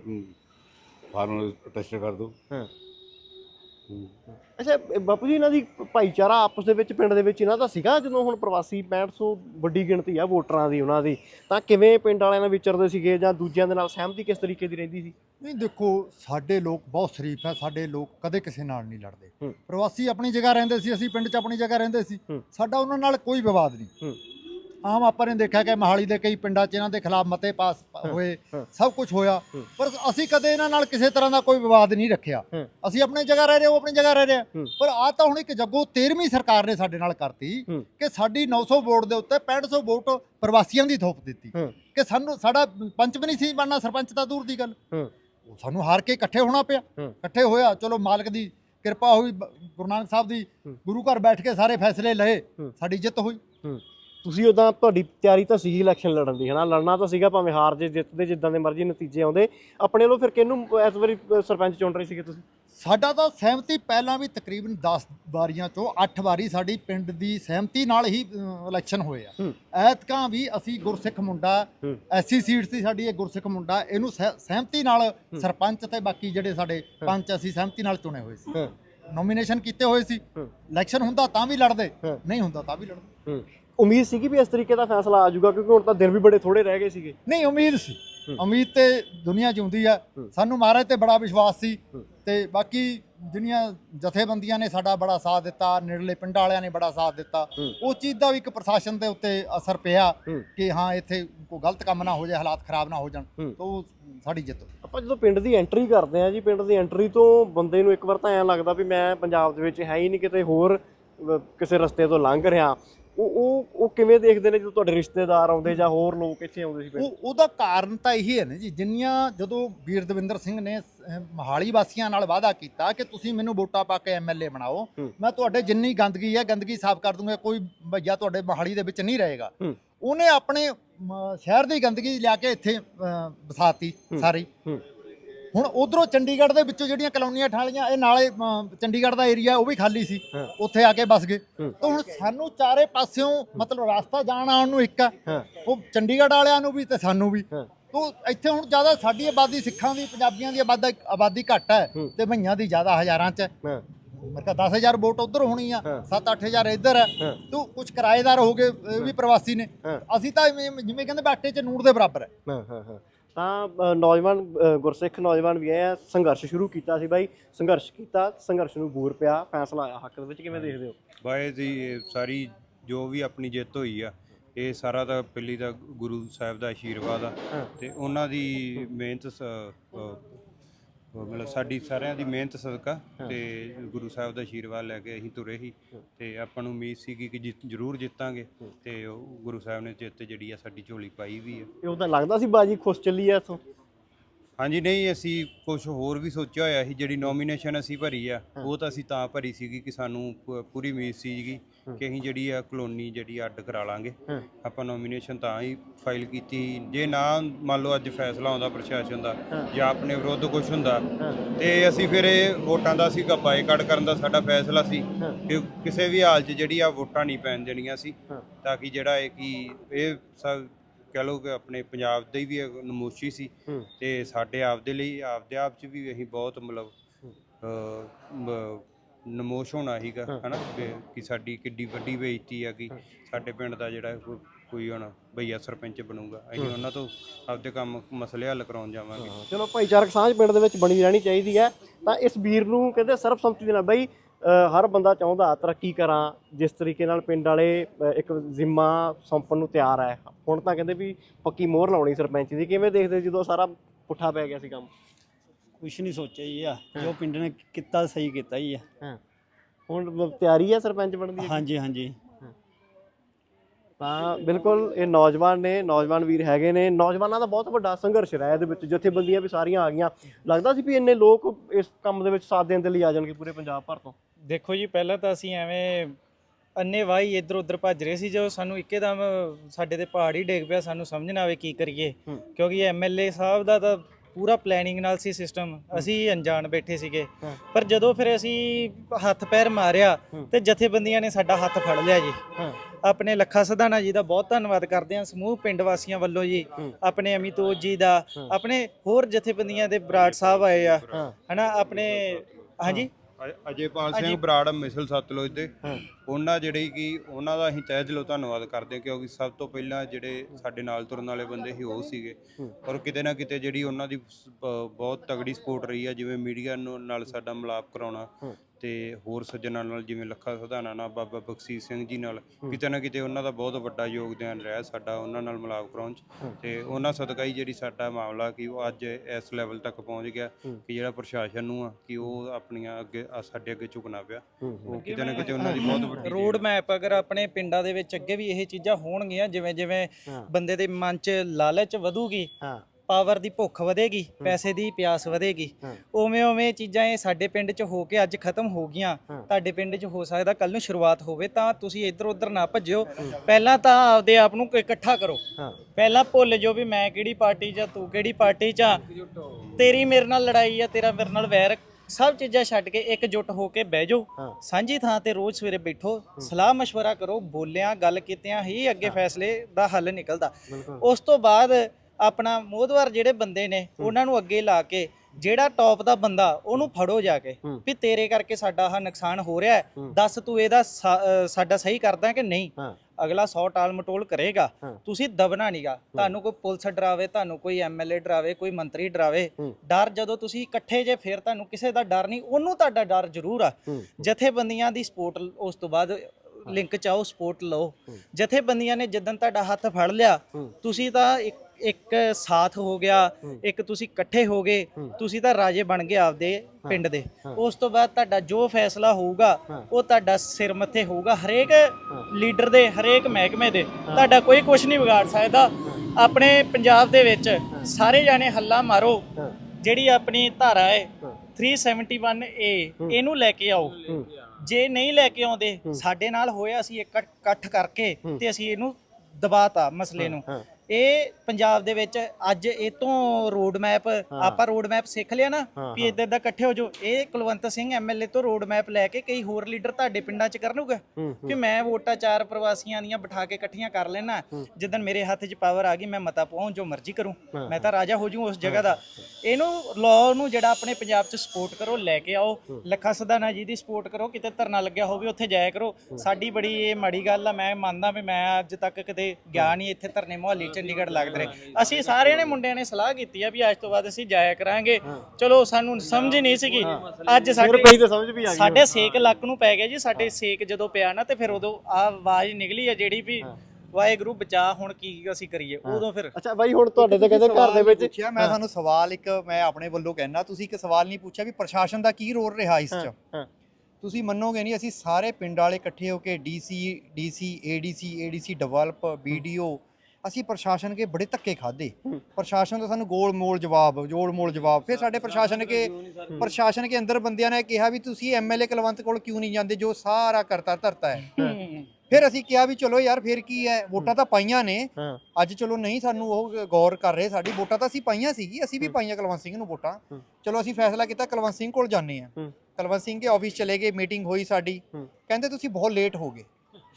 ਫਾਰਮ ਟੈਸਟ ਕਰ ਦਿਓ ਹਾਂ। ਅੱਛਾ ਇਹ ਬਾਪੂ ਜੀ ਇਹਨਾਂ ਦੀ ਭਾਈਚਾਰਾ ਆਪਸ ਦੇ ਵਿੱਚ ਪਿੰਡ ਦੇ ਵਿੱਚ ਇਹਨਾਂ ਦਾ ਸੀਗਾ ਜਦੋਂ ਹੁਣ ਪ੍ਰਵਾਸੀ 6500 ਵੱਡੀ ਗਿਣਤੀ ਆ ਵੋਟਰਾਂ ਦੀ ਉਹਨਾਂ ਦੀ ਤਾਂ ਕਿਵੇਂ ਪਿੰਡ ਵਾਲਿਆਂ ਨਾਲ ਵਿਚਰਦੇ ਸੀਗੇ ਜਾਂ ਦੂਜਿਆਂ ਦੇ ਨਾਲ ਸਹਿਮਤੀ ਕਿਸ ਤਰੀਕੇ ਦੀ ਰਹਿੰਦੀ ਸੀ ਨਹੀਂ ਦੇਖੋ ਸਾਡੇ ਲੋਕ ਬਹੁਤ ਸ਼ਰੀਫ ਹੈ ਸਾਡੇ ਲੋਕ ਕਦੇ ਕਿਸੇ ਨਾਲ ਨਹੀਂ ਲੜਦੇ। ਪ੍ਰਵਾਸੀ ਆਪਣੀ ਜਗ੍ਹਾ ਰਹਿੰਦੇ ਸੀ ਅਸੀਂ ਪਿੰਡ 'ਚ ਆਪਣੀ ਜਗ੍ਹਾ ਰਹਿੰਦੇ ਸੀ। ਸਾਡਾ ਉਹਨਾਂ ਨਾਲ ਕੋਈ ਵਿਵਾਦ ਨਹੀਂ। ਆਮ ਆਪਾਂ ਨੇ ਦੇਖਿਆ ਕਿ ਮਹਾਲੀ ਦੇ ਕਈ ਪਿੰਡਾਂ 'ਚ ਇਹਨਾਂ ਦੇ ਖਿਲਾਫ ਮਤੇ ਪਾਸ ਹੋਏ। ਸਭ ਕੁਝ ਹੋਇਆ। ਪਰ ਅਸੀਂ ਕਦੇ ਇਹਨਾਂ ਨਾਲ ਕਿਸੇ ਤਰ੍ਹਾਂ ਦਾ ਕੋਈ ਵਿਵਾਦ ਨਹੀਂ ਰੱਖਿਆ। ਅਸੀਂ ਆਪਣੀ ਜਗ੍ਹਾ ਰਹਿ ਰਹੇ ਉਹ ਆਪਣੀ ਜਗ੍ਹਾ ਰਹਿ ਰਿਹਾ। ਪਰ ਆ ਤਾਂ ਹੁਣ ਇੱਕ ਜੱਗੋ 13ਵੀਂ ਸਰਕਾਰ ਨੇ ਸਾਡੇ ਨਾਲ ਕਰਤੀ। ਕਿ ਸਾਡੀ 900 ਵੋਟ ਦੇ ਉੱਤੇ 6500 ਵੋਟ ਪ੍ਰਵਾਸੀਆਂ ਦੀ ਥੋਪ ਦਿੱਤੀ। ਕਿ ਸਾਨੂੰ ਸਾਡਾ ਪੰਚ ਵੀ ਨਹੀਂ ਸੀ ਬਣਨਾ ਸਰਪੰਚ ਤਾਂ ਦੂਰ ਦੀ ਗੱਲ ਸਾਨੂੰ ਹਾਰ ਕੇ ਇਕੱਠੇ ਹੋਣਾ ਪਿਆ। ਇਕੱਠੇ ਹੋਇਆ ਚਲੋ ਮਾਲਕ ਦੀ ਕਿਰਪਾ ਹੋਈ ਗੁਰੂ ਨਾਨਕ ਸਾਹਿਬ ਦੀ। ਗੁਰੂ ਘਰ ਬੈਠ ਕੇ ਸਾਰੇ ਫੈਸਲੇ ਲਏ। ਸਾਡੀ ਜਿੱਤ ਹੋਈ ਤੁਸੀਂ ਉਦਾਂ ਤੁਹਾਡੀ ਤਿਆਰੀ ਤਾਂ ਸੀਗੀ ਇਲੈਕਸ਼ਨ ਲੜਨ ਦੀ ਹਨਾ ਲੜਨਾ ਤਾਂ ਸੀਗਾ ਭਾਵੇਂ ਹਾਰ ਜੇ ਜਿੱਤਦੇ ਜਿੱਦਾਂ ਦੇ ਮਰਜ਼ੀ ਨਤੀਜੇ ਆਉਂਦੇ ਆਪਣੇ ਵੱਲੋਂ ਫਿਰ ਕਿਹਨੂੰ ਇਸ ਵਾਰੀ ਸਰਪੰਚ ਚੁਣ ਰਹੇ ਸੀਗੇ ਤੁਸੀਂ ਸਾਡਾ ਤਾਂ ਸਹਿਮਤੀ ਪਹਿਲਾਂ ਵੀ ਤਕਰੀਬਨ 10 ਵਾਰੀਆਂ ਚੋਂ 8 ਵਾਰੀ ਸਾਡੀ ਪਿੰਡ ਦੀ ਸਹਿਮਤੀ ਨਾਲ ਹੀ ਇਲੈਕਸ਼ਨ ਹੋਏ ਆ। ਐਤਕਾਂ ਵੀ ਅਸੀਂ ਗੁਰਸਿੱਖ ਮੁੰਡਾ। ਐਸੀ ਸੀਟ ਸੀ ਸਾਡੀ ਇਹ ਗੁਰਸਿੱਖ ਮੁੰਡਾ ਇਹਨੂੰ ਸਹਿ- ਸਹਿਮਤੀ ਨਾਲ ਸਰਪੰਚ ਤੇ ਬਾਕੀ ਜਿਹੜੇ ਸਾਡੇ ਪੰਚ ਅਸੀਂ ਸਹਿਮਤੀ ਨਾਲ ਚੁਣੇ ਹੋਏ ਸੀ। ਨੋਮੀਨੇਸ਼ਨ ਕੀਤੇ ਹੋਏ ਸੀ। ਇਲੈਕਸ਼ਨ ਹੁੰਦਾ ਤਾਂ ਵੀ ਲੜਦੇ। ਨਹੀਂ ਹੁੰਦਾ ਤਾਂ ਵੀ ਲੜਦੇ ਉਮੀਦ ਸੀਗੀ ਵੀ ਇਸ ਤਰੀਕੇ ਦਾ ਫੈਸਲਾ ਆ ਜਾਊਗਾ ਕਿਉਂਕਿ ਹੁਣ ਤਾਂ ਦਿਨ ਵੀ ਬੜੇ ਥੋੜੇ ਰਹਿ ਗਏ ਸੀਗੇ ਨਹੀਂ ਉਮੀਦ ਸੀ। ਉਮੀਦ ਤੇ ਦੁਨੀਆ ਜਿਉਂਦੀ ਆ। ਸਾਨੂੰ ਮਹਾਰਾਜ ਤੇ ਬੜਾ ਵਿਸ਼ਵਾਸ ਸੀ। ਤੇ ਬਾਕੀ ਜਿਹੜੀਆਂ ਜਥੇਬੰਦੀਆਂ ਨੇ ਸਾਡਾ ਬੜਾ ਸਾਥ ਦਿੱਤਾ ਨੇੜਲੇ ਪਿੰਡ ਵਾਲਿਆਂ ਨੇ ਬੜਾ ਸਾਥ ਦਿੱਤਾ। ਉਸ ਚੀਜ਼ ਦਾ ਵੀ ਇੱਕ ਪ੍ਰਸ਼ਾਸਨ ਦੇ ਉੱਤੇ ਅਸਰ ਪਿਆ। ਕਿ ਹਾਂ ਇੱਥੇ ਕੋਈ ਗਲਤ ਕੰਮ ਨਾ ਹੋ ਜਾਏ ਹਾਲਾਤ ਖਰਾਬ ਨਾ ਹੋ ਜਾਣ। ਤਾਂ ਸਾਡੀ ਜਿੱਤ ਆਪਾਂ ਜਦੋਂ ਪਿੰਡ ਦੀ ਐਂਟਰੀ ਕਰਦੇ ਆ ਜੀ ਪਿੰਡ ਦੀ ਐਂਟਰੀ ਤੋਂ ਬੰਦੇ ਨੂੰ ਇੱਕ ਵਾਰ ਤਾਂ ਐਂ ਲੱਗਦਾ ਵੀ ਮੈਂ ਪੰਜਾਬ ਦੇ ਵਿੱਚ ਹੈ ਹੀ ਨਹੀਂ ਕਿਤੇ ਹੋਰ ਕਿਸੇ ਰਸਤੇ ਤੋਂ ਲੰਘ ਰਿਹਾ ਉਹ ਉਹ ਉਹ ਕਿਵੇਂ ਦੇਖਦੇ ਨੇ ਜਦੋਂ ਤੁਹਾਡੇ ਰਿਸ਼ਤੇਦਾਰ ਆਉਂਦੇ ਜਾਂ ਹੋਰ ਲੋਕ ਇੱਥੇ ਆਉਂਦੇ ਸੀ ਪਿੰਡ ਉਹ ਉਹਦਾ ਕਾਰਨ ਤਾਂ ਇਹੀ ਹੈ ਨਾ ਜੀ ਜਿੰਨੀਆਂ ਜਦੋਂ ਵੀਰ ਦਵਿੰਦਰ ਸਿੰਘ ਨੇ ਅਹ, ਮੋਹਾਲੀ ਵਾਸੀਆਂ ਨਾਲ ਵਾਅਦਾ ਕੀਤਾ ਕਿ ਤੁਸੀਂ ਮੈਨੂੰ ਵੋਟਾਂ ਪਾ ਕੇ ਐਮਐਲਏ ਬਣਾਓ ਹੂੰ। ਮੈਂ ਤੁਹਾਡੇ ਜਿੰਨੀ ਗੰਦਗੀ ਹੈ ਗੰਦਗੀ ਸਾਫ਼ ਕਰ ਦੂੰਗਾ ਕੋਈ ਭਈਆ ਤੁਹਾਡੇ ਮੋਹਾਲੀ ਦੇ ਵਿੱਚ ਨਹੀਂ ਰਹੇਗਾ ਹੂੰ। ਉਹਨੇ ਆਪਣੇ ਮ, ਸ਼ਹਿਰ ਦੀ ਗੰਦਗੀ ਲਿਆ ਕੇ ਇੱਥੇ ਅਹ, ਵਸਾਤੀ ਹੂੰ। ਸਾਰੀ ਹੂੰ। ਹੁਣ ਉਧਰੋਂ ਚੰਡੀਗੜ੍ਹ ਦੇ ਵਿੱਚੋਂ ਜਿਹੜੀਆਂ ਕਲੋਨੀਆਂ ਠਾਲੀਆਂ ਇਹ ਨਾਲੇ ਚੰਡੀਗੜ੍ਹ ਦਾ ਏਰੀਆ ਉਹ ਵੀ ਖਾਲੀ ਸੀ ਹਾਂ। ਉੱਥੇ ਆ ਕੇ ਬਸ ਗਏ। ਤਾਂ ਹੁਣ ਸਾਨੂੰ ਚਾਰੇ ਪਾਸਿਓਂ ਮਤਲਬ ਰਸਤਾ ਜਾਣ ਆਉਣ ਨੂੰ ਇੱਕ ਆ ਹਾਂ ਉਹ ਚੰਡੀਗੜ੍ਹ ਵਾਲਿਆਂ ਨੂੰ ਵੀ ਤੇ ਸਾਨੂੰ ਵੀ ਹਾਂ। ਤੋ ਇੱਥੇ ਹੁਣ ਜ਼ਿਆਦਾ ਸਾਡੀ ਆਬਾਦੀ ਸਿੱਖਾਂ ਦੀ ਪੰਜਾਬੀਆਂ ਦੀ ਆਬਾਦੀ ਆਬਾਦੀ ਘੱਟ ਹੈ ਹੂੰ। ਤੇ ਭਈਆਂ ਦੀ ਜ਼ਿਆਦਾ ਹਜ਼ਾਰਾਂ ਚ ਹੈ। ਹਾਂ ਮੇਰੇ ਕਾ 10000 ਵੋਟ ਉਧਰ ਹੋਣੀ ਆ ਹਾਂ। 7-8000 ਇੱਧਰ ਹੈ ਹਾਂ। ਤੋ ਕੁਝ ਕਿਰਾਏਦਾਰ ਹੋ ਗਏ ਇਹ ਵੀ ਪ੍ਰਵਾਸੀ ਨੇ ਹਾਂ। ਅਸੀਂ ਤਾਂ ਜਿਵੇਂ ਜਿਵੇਂ ਕਹਿੰਦੇ ਆਟੇ 'ਚ ਨੂੜ ਦੇ ਬਰਾਬਰ ਹੈ ਹਾਂ ਹਾਂ ਹਾਂ ਤਾਂ ਅ, ਨੌਜਵਾਨ ਅ, ਗੁਰਸਿੱਖ ਨੌਜਵਾਨ ਵੀ ਆਏ ਆ ਸੰਘਰਸ਼ ਸ਼ੁਰੂ ਕੀਤਾ ਸੀ ਬਾਈ। ਸੰਘਰਸ਼ ਕੀਤਾ ਸੰਘਰਸ਼ ਨੂੰ ਬੂਰ ਪਿਆ ਫੈਸਲਾ ਆਇਆ ਹੱਕ ਦੇ ਵਿੱਚ ਕਿਵੇਂ ਦੇਖਦੇ ਹੋ? ਬਾਏ ਦੀ ਇਹ ਸਾਰੀ ਜੋ ਵੀ ਆਪਣੀ ਜਿੱਤ ਹੋਈ ਆ ਇਹ ਸਾਰਾ ਤਾਂ ਪਹਿਲੀ ਤਾਂ ਗੁਰੂ ਸਾਹਿਬ ਦਾ ਆਸ਼ੀਰਵਾਦ ਆ ਹਾਂ। ਤੇ ਉਹਨਾਂ ਦੀ ਮਿਹਨਤ ਸ- ਅ, ਅ, ਮਤਲਬ ਸਾਡੀ ਸਾਰਿਆਂ ਦੀ ਮਿਹਨਤ ਸਦਕਾ ਹਾਂ। ਤੇ ਗੁਰੂ ਸਾਹਿਬ ਦਾ ਆਸ਼ੀਰਵਾਦ ਲੈ ਕੇ ਅਸੀਂ ਤੁਰੇ ਸੀ ਤੇ ਆਪਾਂ ਨੂੰ ਉਮੀਦ ਸੀ ਕਿ ਜਿੱਤ- ਜ਼ਰੂਰ ਜਿੱਤਾਂਗੇ ਤੇ ਉਹ ਗੁਰੂ ਸਾਹਿਬ ਨੇ ਜਿੱਤ ਜਿਹੜੀ ਆ ਸਾਡੀ ਝੋਲੀ ਪਾਈ ਵੀ ਆ। ਇਹ ਉਹਦਾ ਲੱਗਦਾ ਸੀ ਬਾਜੀ ਖੁਸ਼ ਚੱਲੀ ਆ ਇਥੋਂ? ਹਾਂਜੀ ਨਹੀਂ ਅਸੀਂ ਕੁਝ ਹੋਰ ਵੀ ਸੋਚਿਆ ਹੋਇਆ ਸੀ ਜਿਹੜੀ ਨੋਮੀਨੇਸ਼ਨ ਅਸੀਂ ਭਰੀ ਆ। ਉਹ ਤਾਂ ਅਸੀਂ ਤਾਂ ਭਰੀ ਸੀਗੀ ਕਿ ਸਾਨੂੰ ਪ- ਪੂਰੀ ਉਮੀਦ ਸੀਗੀ। ਕਿ ਅਸੀਂ ਜਿਹੜੀ ਆ ਕਲੋਨੀ ਜਿਹੜੀ ਅੱਡ ਕਰਾ ਲਾਂਗੇ। ਆਪਾਂ ਨੋਮੀਨੇਸ਼ਨ ਤਾਂ ਹੀ ਫਾਈਲ ਕੀਤੀ ਜੇ ਨਾ ਮੰਨ ਲਓ ਅੱਜ ਫੈਸਲਾ ਆਉਂਦਾ ਪ੍ਰਸ਼ਾਸਨ ਦਾ। ਜਾਂ ਆਪਣੇ ਵਿਰੁੱਧ ਕੁਝ ਹੁੰਦਾ ਤੇ ਅਸੀਂ ਫਿਰ ਇਹ ਵੋਟਾਂ ਦਾ ਸੀਗਾ ਬਾਈਕਾਟ ਕਰਨ ਦਾ ਸਾਡਾ ਫੈਸਲਾ ਸੀ। ਕਿ ਕਿਸੇ ਵੀ ਹਾਲ 'ਚ ਜਿਹੜੀ ਆ ਵੋਟਾਂ ਨਹੀਂ ਪੈਣ ਦੇਣੀਆਂ ਸੀ। ਤਾਂ ਕਿ ਜਿਹੜਾ ਇਹ ਕਿ ਇਹ ਸਭ ਕਹ ਲਓ ਕਿ ਆਪਣੇ ਪੰਜਾਬ ਦੀ ਵੀ ਇੱਕ ਨਮੋਸ਼ੀ ਸੀ ਹੂੰ। ਤੇ ਸਾਡੇ ਆਪਦੇ ਲਈ ਆਪਦੇ ਆਪ 'ਚ ਵੀ ਅਸੀਂ ਬਹੁਤ ਮਤਲਬ ਨਮੋਸ਼ ਹੋਣਾ ਸੀਗਾ। ਹਨਾ ਕਿ ਸਾਡੀ ਕਿੱਡੀ ਵੱਡੀ ਬੇਇੱਜ਼ਤੀ ਆ ਕਿ ਹਾਂ। ਸਾਡੇ ਪਿੰਡ ਦਾ ਜਿਹੜਾ ਕੋਈ ਕੋਈ ਹੁਣ ਭਈਆ ਸਰਪੰਚ ਬਣੂਗਾ ਅਸੀਂ ਉਹਨਾਂ ਤੋਂ ਆਪਦੇ ਕੰਮ ਮਸਲੇ ਹੱਲ ਕਰਾਉਣ ਜਾਵਾਂਗੇ ਚਲੋ ਭਾਈਚਾਰਕ ਸਾਂਝ ਪਿੰਡ ਦੇ ਵਿੱਚ ਬਣੀ ਰਹਿਣੀ ਚਾਹੀਦੀ ਹੈ ਤਾਂ ਇਸ ਵੀਰ ਨੂੰ ਕਹਿੰਦੇ ਸਰਬਸੰਮਤੀ ਦੇ ਨਾਲ ਬਈ ਹਰ ਬੰਦਾ ਚਾਹੁੰਦਾ ਤਰੱਕੀ ਕਰਾਂ ਜਿਸ ਤਰੀਕੇ ਨਾਲ ਪਿੰਡ ਵਾਲੇ ਇੱਕ ਜ਼ਿੰਮਾ ਸੌਂਪਣ ਨੂੰ ਤਿਆਰ ਹੈ ਹੁਣ ਤਾਂ ਕਹਿੰਦੇ ਵੀ ਪੱਕੀ ਮੋਹਰ ਲਾਉਣੀ ਸਰਪੰਚ ਦੀ। ਕਿਵੇਂ ਦੇਖਦੇ ਜਦੋਂ ਸਾਰਾ ਪੁੱਠਾ ਪੈ ਗਿਆ ਸੀ ਕੰਮ? ਕੁਛ ਨਹੀਂ ਸੋਚਿਆ ਹੀ ਆ। ਜੋ ਪਿੰਡ ਨੇ ਕੀਤਾ ਸਹੀ ਕੀਤਾ ਹੀ ਆ। ਹੁਣ ਤਿਆਰੀ ਹੈ ਸਰਪੰਚ ਬਣਨ ਦੀ? ਹਾਂਜੀ ਹਾਂਜੀ। ਤਾਂ ਬਿਲਕੁਲ ਇਹ ਨੌਜਵਾਨ ਨੇ ਨੌਜਵਾਨ ਵੀਰ ਹੈਗੇ ਨੇ। ਨੌਜਵਾਨਾਂ ਦਾ ਬਹੁਤ ਵੱਡਾ ਸੰਘਰਸ਼ ਰਿਹਾ ਇਹਦੇ ਵਿੱਚ। ਜਥੇਬੰਦੀਆਂ ਵੀ ਸਾਰੀਆਂ ਆ ਗਈਆਂ। ਲੱਗਦਾ ਸੀ ਵੀ ਇੰਨੇ ਲੋਕ ਇਸ ਕੰਮ ਦੇ ਵਿੱਚ ਸਾਥ ਦੇਣ ਦੇ ਲਈ ਆ ਜਾਣਗੇ ਪੂਰੇ ਪੰਜਾਬ ਭਰ ਤੋਂ। ਦੇਖੋ ਜੀ ਪਹਿਲਾਂ ਤਾਂ ਅਸੀਂ ਐਵੇਂ ਅੰਨੇ ਵਾਈ ਇੱਧਰ ਉੱਧਰ ਭੱਜ ਰਹੇ ਸੀ ਜਦੋਂ ਸਾਨੂੰ ਇੱਕੇਦਮ ਸਾਡੇ ਤੇ ਪਹਾੜ ਹੀ ਡੇਗ ਪਿਆ ਸਾਨੂੰ ਸਮਝ ਨਾ ਆਵੇ ਕੀ ਕਰੀਏ। ਕਿਉਂਕਿ ਐਮਐਲਏ ਸਾਹਿਬ ਦਾ ਤਾਂ ਪੂਰਾ ਪਲੈਨਿੰਗ ਨਾਲ ਸੀ ਸਿਸਟਮ ਅਸੀਂ ਅਣਜਾਣ ਬੈਠੇ ਸੀਗੇ। ਪਰ ਜਦੋਂ ਫਿਰ ਅਸੀਂ ਹੱਥ ਪੈਰ ਮਾਰਿਆ। ਤੇ ਜਥੇਬੰਦੀਆਂ ਨੇ ਸਾਡਾ ਹੱਥ ਫੜ ਲਿਆ ਜੀ ਆਪਣੇ ਲੱਖਾ ਸਧਾਣਾ ਜੀ ਦਾ ਬਹੁਤ ਧੰਨਵਾਦ ਕਰਦੇ ਹਾਂ ਸਮੂਹ ਪਿੰਡ ਵਾਸੀਆਂ ਵੱਲੋਂ ਜੀ। ਆਪਣੇ ਅਮਿਤੋਜ ਜੀ ਦਾ। ਆਪਣੇ ਹੋਰ ਜਥੇਬੰਦੀਆਂ ਦੇ ਬਰਾੜ ਸਾਹਿਬ ਆਏ ਆ ਹਨਾ ਆਪਣੇ ਹਾਂਜੀ ਅ- ਅਜੇਪਾਲ ਅਜੇ- ਸਿੰਘ ਬਰਾੜ ਮਿਸਲ ਸਤਲੁਜ ਦੇ। ਉਹਨਾਂ ਜਿਹੜੇ ਕਿ ਉਹਨਾਂ ਦਾ ਅਸੀਂ ਤਹਿ ਦਿਲੋਂ ਧੰਨਵਾਦ ਕਰਦੇ ਹਾਂ ਕਿਉਂਕਿ ਸਭ ਤੋਂ ਪਹਿਲਾਂ ਜਿਹੜੇ ਸਾਡੇ ਨਾਲ ਤੁਰਨ ਵਾਲੇ ਬੰਦੇ ਸੀ ਉਹ ਸੀਗੇ। ਔਰ ਕਿਤੇ ਨਾ ਕਿਤੇ ਜਿਹੜੀ ਉਹਨਾਂ ਦੀ ਸ- ਬ- ਬਹੁਤ ਤਗੜੀ ਸਪੋਰਟ ਰਹੀ ਆ ਜਿਵੇਂ ਮੀਡੀਆ ਨੂੰ ਨਾਲ ਸਾਡਾ ਮਿਲਾਪ ਕਰਾਉਣਾ। ਤੇ ਹੋਰ ਸੱਜਣਾਂ ਨਾਲ ਜਿਵੇਂ ਲੱਖਾ ਸਧਾਣਾ ਨਾਲ ਬਾਬਾ ਬਖਸ਼ੀਸ਼ ਸਿੰਘ ਜੀ ਨਾਲ। ਕਿਤੇ ਨਾ ਕਿਤੇ ਉਹਨਾਂ ਦਾ ਬਹੁਤ ਵੱਡਾ ਯੋਗਦਾਨ ਰਿਹਾ ਸਾਡਾ ਉਹਨਾਂ ਨਾਲ ਮਿਲਾਪ ਕਰਾਉਣ 'ਚ। ਤੇ ਉਹਨਾਂ ਸਦਕਾ ਹੀ ਜਿਹੜੀ ਸਾਡਾ ਮਾਮਲਾ ਕਿ ਉਹ ਅੱਜ ਇਸ ਲੈਵਲ ਤੱਕ ਪਹੁੰਚ ਗਿਆ। ਕਿ ਜਿਹੜਾ ਪ੍ਰਸ਼ਾਸਨ ਨੂੰ ਆ ਕਿ ਉਹ ਆਪਣੀਆਂ ਅੱਗੇ ਸਾਡੇ ਅੱਗੇ ਝੁਕਣਾ ਪਿਆ ਉਹ ਕਿਤੇ ਨਾ ਕਿਤੇ ਉਹਨਾਂ ਦੀ ਬਹੁਤ ਵੱਡੀ ਰੋਡ ਮੈਪ ਅਗਰ ਆਪਣੇ ਪਿੰਡਾਂ ਦੇ ਵਿੱਚ ਅੱਗੇ ਵੀ ਇਹ ਚੀਜ਼ਾਂ ਹੋਣਗੀਆਂ ਜਿਵੇਂ ਜਿਵੇਂ ਬੰਦੇ ਦੇ ਮਨ 'ਚ ਲਾਲਚ ਵਧੂਗੀ ਹਾਂ ਪਾਵਰ ਦੀ ਭੁੱਖ ਵਧੇਗੀ ਪੈਸੇ ਦੀ ਪਿਆਸ ਵਧੇਗੀ। ਉਵੇਂ ਉਵੇਂ ਚੀਜ਼ਾਂ ਇਹ ਸਾਡੇ ਪਿੰਡ 'ਚ ਹੋ ਕੇ ਅੱਜ ਖਤਮ ਹੋ ਗਈਆਂ। ਤੁਹਾਡੇ ਪਿੰਡ 'ਚ ਹੋ ਸਕਦਾ ਕੱਲ ਨੂੰ ਸ਼ੁਰੂਆਤ ਹੋਵੇ ਤਾਂ ਤੁਸੀਂ ਇੱਧਰ ਉੱਧਰ ਨਾ ਭੱਜਿਓ। ਪਹਿਲਾਂ ਤਾਂ ਆਪਦੇ ਆਪ ਨੂੰ ਇਕੱਠਾ ਕਰੋ। ਪਹਿਲਾਂ ਭੁੱਲ ਜਾਓ ਵੀ ਮੈਂ ਕਿਹੜੀ ਪਾਰਟੀ 'ਚ ਆ ਤੂੰ ਕਿਹੜੀ ਪਾਰਟੀ 'ਚ ਆ। ਤੇਰੀ ਮੇਰੇ ਨਾਲ ਲੜਾਈ ਆ ਤੇਰਾ ਮੇਰੇ ਨਾਲ ਵੈਰ। ਸਭ ਚੀਜ਼ਾਂ ਛੱਡ ਕੇ ਇੱਕ ਇਕਜੁੱਟ ਹੋ ਕੇ ਬਹਿ ਜਾਓ। ਸਾਂਝੀ ਥਾਂ ਤੇ ਰੋਜ਼ ਸਵੇਰੇ ਬੈਠੋ ਸਲਾਹ مشਵਰਾ ਕਰੋ ਬੋਲਿਆਂ ਗੱਲ ਕੀਤਿਆਂ ਹੀ ਅੱਗੇ ਫੈਸਲੇ ਦਾ ਹੱਲ ਨਿਕਲਦਾ। ਉਸ ਤੋਂ ਬਾਅਦ ਆਪਣਾ ਮੋਦਵਾਰ ਜਿਹੜੇ ਬੰਦੇ ਨੇ ਉਹਨਾਂ ਨੂੰ ਅੱਗੇ ਲਾ ਕੇ ਜਿਹੜਾ ਟੌਪ ਦਾ ਬੰਦਾ ਉਹਨੂੰ ਫੜੋ ਜਾ ਕੇ। ਵੀ ਤੇਰੇ ਕਰਕੇ ਸਾਡਾ ਆਹ ਨੁਕਸਾਨ ਹੋ ਰਿਹਾ ਹੈ। ਦੱਸ ਤੂੰ ਇਹਦਾ ਸਾਡਾ ਸਹੀ ਕਰਦਾ ਕਿ ਨਹੀਂ ਅਗਲਾ 100 ਟਾਲ ਮਟੋਲ ਕਰੇਗਾ। ਤੁਸੀਂ ਦਬਣਾ ਨਹੀਂਗਾ ਤੁਹਾਨੂੰ ਕੋਈ ਪੁਲਿਸ ਡਰਾਵੇ ਤੁਹਾਨੂੰ ਕੋਈ ਐਮਐਲਏ ਡਰਾਵੇ ਕੋਈ ਮੰਤਰੀ ਡਰਾਵੇ। ਡਰ ਜਦੋਂ ਤੁਸੀਂ ਇਕੱਠੇ ਜੇ ਫਿਰ ਤੁਹਾਨੂੰ ਕਿਸੇ ਦਾ ਡਰ ਨਹੀਂ ਉਹਨੂੰ ਤੁਹਾਡਾ ਡਰ ਜ਼ਰੂਰ ਆ ਜਥੇਬੰਦੀਆਂ ਦੀ ਸਪੋਰਟ ਉਸ ਤੋਂ ਬਾਅਦ ਲਿੰਕ ਚਾਓ ਸਪੋਰਟ ਲਓ। ਜਥੇਬੰਦੀਆਂ ਨੇ ਜਦੋਂ ਤੁਹਾਡਾ ਹੱਥ ਫੜ ਲਿਆ। ਤੁਸੀਂ ਤਾਂ ਇੱਕ ਇੱਕ ਸਾਥ ਹੋ ਗਿਆ। ਇੱਕ ਤੁਸੀਂ ਇਕੱਠੇ ਹੋ ਗਏ। ਤੁਸੀਂ ਤਾਂ ਰਾਜੇ ਬਣ ਗਏ ਆਪਦੇ ਪਿੰਡ ਦੇ। ਉਸ ਤੋਂ ਬਾਅਦ ਤੁਹਾਡਾ ਜੋ ਫੈਸਲਾ ਹੋਊਗਾ। ਉਹ ਤੁਹਾਡਾ ਸਿਰ ਮੱਥੇ ਹੋਊਗਾ ਹਰੇਕ ਲੀਡਰ ਦੇ ਹਰੇਕ ਮਹਿਕਮੇ ਦੇ। ਤੁਹਾਡਾ ਕੋਈ ਕੁਝ ਨਹੀਂ ਵਿਗਾੜ ਸਕਦਾ। ਆਪਣੇ ਪੰਜਾਬ ਦੇ ਵਿੱਚ ਸਾਰੇ ਜਾਣੇ ਹੱਲਾ ਮਾਰੋ। ਜਿਹੜੀ ਆਪਣੀ ਧਾਰਾ ਹੈ ਹਾਂ। 371 ਏ ਇਹਨੂੰ ਲੈ ਕੇ ਆਓ। ਜੇ ਨਹੀਂ ਲੈ ਕੇ ਆਉਂਦੇ ਸਾਡੇ ਨਾਲ ਹੋਇਆ ਇੱਕ ਇਕੱਠ ਕਰਕੇ। ਤੇ ਅਸੀਂ ਇਹਨੂੰ ਦਬਾਤਾ ਮਸਲੇ ਨੂੰ। ਇਹ ਪੰਜਾਬ ਦੇ ਵਿੱਚ ਅੱਜ ਇਹ ਤੋਂ ਰੋਡ ਮੈਪ ਆਪਾਂ ਰੋਡ ਮੈਪ ਸਿੱਖ ਲਿਆ ਨਾ ਵੀ ਇੱਧਰ ਦਾ ਇਕੱਠੇ ਹੋ ਜਾਓ। ਇਹ ਕੁਲਵੰਤ ਸਿੰਘ ਐਮਐਲਏ ਤੋਂ ਰੋਡ ਮੈਪ ਲੈ ਕੇ ਕਈ ਹੋਰ ਲੀਡਰ ਤੁਹਾਡੇ ਪਿੰਡਾਂ 'ਚ ਕਰਨੂਗਾ ਕਿ ਮੈਂ ਵੋਟਾਂ ਚਾਰ ਪ੍ਰਵਾਸੀਆਂ ਦੀਆਂ ਬਿਠਾ ਕੇ ਇਕੱਠੀਆਂ ਕਰ ਲੈਣਾ ਜਦੋਂ ਮੇਰੇ ਹੱਥ 'ਚ ਪਾਵਰ ਆ ਗਈ ਮੈਂ ਮਤਾ ਪਾਉਂ ਜੋ ਮਰਜ਼ੀ ਕਰੂੰ। ਮੈਂ ਤਾਂ ਰਾਜਾ ਹੋ ਜੂ ਉਸ ਜਗ੍ਹਾ ਦਾ। ਇਹਨੂੰ ਲਾਅ ਨੂੰ ਜਿਹੜਾ ਆਪਣੇ ਪੰਜਾਬ 'ਚ ਸਪੋਰਟ ਕਰੋ ਲੈ ਕੇ ਆਓ। ਲੱਖਾ ਸਦਾਨਾ ਜੀ ਦੀ ਸਪੋਰਟ ਕਰੋ ਕਿਤੇ ਧਰਨਾ ਲੱਗਿਆ ਹੋਵੇ ਉੱਥੇ ਜਾਇਆ ਕਰੋ। ਸਾਡੀ ਬੜੀ ਇਹ ਮਾੜੀ ਗੱਲ ਆ ਮੈਂ ਮੰਨਦਾ ਵੀ ਮੈਂ ਅੱਜ ਤੱਕ ਕਿਤੇ ਗਿਆ ਨਹੀਂ ਇੱਥੇ ਧਰਨੇ ਮੁਹੱਲੀ ਚੰਡੀਗੜ੍ਹ ਲੱਗਦੇ ਰਹੇ ਅਸੀਂ ਸਾਰਿਆਂ ਨੇ ਮੁੰਡਿਆਂ ਨੇ ਸਲਾਹ ਕੀਤੀ ਆ ਵੀ ਅੱਜ ਤੋਂ ਬਾਅਦ ਅਸੀਂ ਜਾਇਆ ਕਰਾਂਗੇ। ਚਲੋ ਸਾਨੂੰ ਸਮਝ ਨਹੀਂ ਸੀਗੀ। ਅੱਜ ਸਾਡੇ ਪਈ ਤਾਂ ਸਮਝ ਵੀ ਆ ਗਈ। ਸਾਡੇ ਸੇਕ ਲੱਕ ਨੂੰ ਪੈ ਗਿਆ ਜੀ ਸਾਡੇ ਸੇਕ ਜਦੋਂ ਪਿਆ ਨਾ ਤੇ ਫਿਰ ਉਦੋਂ ਆ ਆਵਾਜ਼ ਨਿਕਲੀ ਆ ਜਿਹੜੀ ਵੀ ਵਾਹਿਗੁਰੂ ਬਚਾ ਹੁਣ ਕੀ ਅਸੀਂ ਕਰੀਏ? ਉਦੋਂ ਫਿਰ ਅੱਛਾ ਬਾਈ ਹੁਣ ਤੁਹਾਡੇ ਤੇ ਕਹਿੰਦੇ ਘਰ ਦੇ ਵਿੱਚ ਪੁੱਛਿਆ ਮੈਂ ਤੁਹਾਨੂੰ ਸਵਾਲ ਇੱਕ ਮੈਂ ਆਪਣੇ ਵੱਲੋਂ ਕਹਿਣਾ ਤੁਸੀਂ ਇੱਕ ਸਵਾਲ ਨਹੀਂ ਪੁੱਛਿਆ ਵੀ ਪ੍ਰਸ਼ਾਸਨ ਦਾ ਕੀ ਰੋਲ ਰਿਹਾ ਇਸ 'ਚ? ਹਾਂ। ਤੁਸੀਂ ਮੰਨੋਗੇ ਨਹੀਂ ਅਸੀਂ ਸਾਰੇ ਪਿੰਡ ਵਾਲੇ ਇਕੱਠੇ ਹੋ ਕੇ DC DC ADC ADC develop BDO ਅਸੀਂ ਪ੍ਰਸ਼ਾਸਨ ਕੇ ਬੜੇ ਧੱਕੇ ਖਾਦੇ। ਪ੍ਰਸ਼ਾਸਨ ਤੋਂ ਸਾਨੂੰ ਗੋਲ ਮੋਲ ਜਵਾਬ ਜੋੜ ਮੋਲ ਜਵਾਬ। ਫਿਰ ਸਾਡੇ ਪ੍ਰਸ਼ਾਸਨ ਕੇ ਪ੍ਰਸ਼ਾਸਨ ਕੇ ਅੰਦਰ ਬੰਦਿਆਂ ਨੇ ਕਿਹਾ ਵੀ ਤੁਸੀਂ ਐਮਐਲਏ ਕੁਲਵੰਤ ਕੋਲ ਕਿਉਂ ਨਹੀਂ ਜਾਂਦੇ ਜੋ ਸਾਰਾ ਕਰਤਾ ਧਰਤਾ ਹੈ। ਫਿਰ ਅਸੀਂ ਕਿਹਾ ਵੀ ਚਲੋ ਯਾਰ ਫਿਰ ਕੀ ਹੈ ਵੋਟਾਂ ਤਾਂ ਪਾਈਆਂ ਨੇ। ਅੱਜ ਚਲੋ ਨਹੀਂ ਸਾਨੂੰ ਉਹ ਗੌਰ ਕਰ ਰਹੇ ਸਾਡੀ ਵੋਟਾਂ ਤਾਂ ਅਸੀਂ ਪਾਈਆਂ ਸੀਗੀ ਅਸੀਂ ਵੀ ਪਾਈਆਂ ਕੁਲਵੰਤ ਸਿੰਘ ਨੂੰ ਵੋਟਾਂ। ਚਲੋ ਅਸੀਂ ਫੈਸਲਾ ਕੀਤਾ ਕੁਲਵੰਤ ਸਿੰਘ ਕੋਲ ਜਾਂਦੇ ਆ। ਕੁਲਵੰਤ ਸਿੰਘ ਦੇ ਆਫਿਸ ਚਲੇ ਗਏ ਮੀਟਿੰਗ ਹੋਈ ਸਾਡੀ। ਕਹਿੰਦੇ ਤੁਸੀਂ ਬਹੁਤ ਲੇਟ ਹੋ ਗਏ।